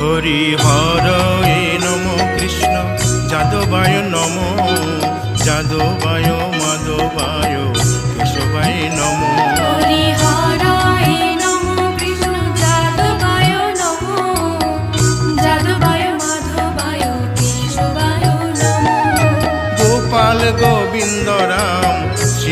হরি হর এ নম কৃষ্ণ। যাদবায় নম যাদব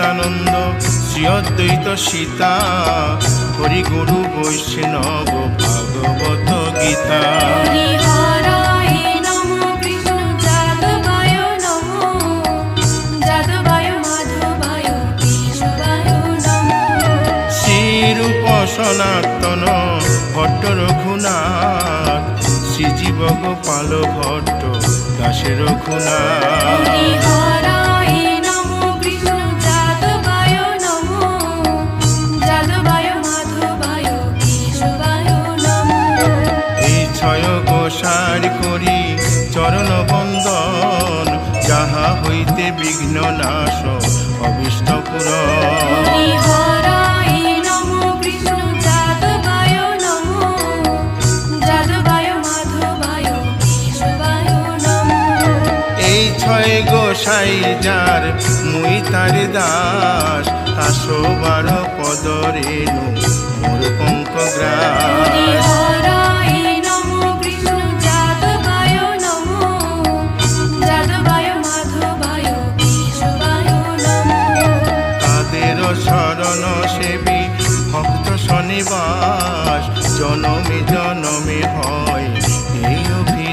নিত্যানন্দ শ্রী অদ্বৈত সীতা হরি গুরু বৈষ্ণব ভাগবত গীতা। সনাতন ভট্ট রঘুনাথ শ্রীজীব গোপাল ভট্ট দাসের রঘুনাথ। ছয় গোসার করি চরণ বন্দন যাহা হইতে বিঘ্ন নাশ অবিষ্ট পূরণ। ছয় গোসাই যার মুই তার দাস আসো বারো পদরে মোর পঙ্কগ্রাস নিবাস জনমে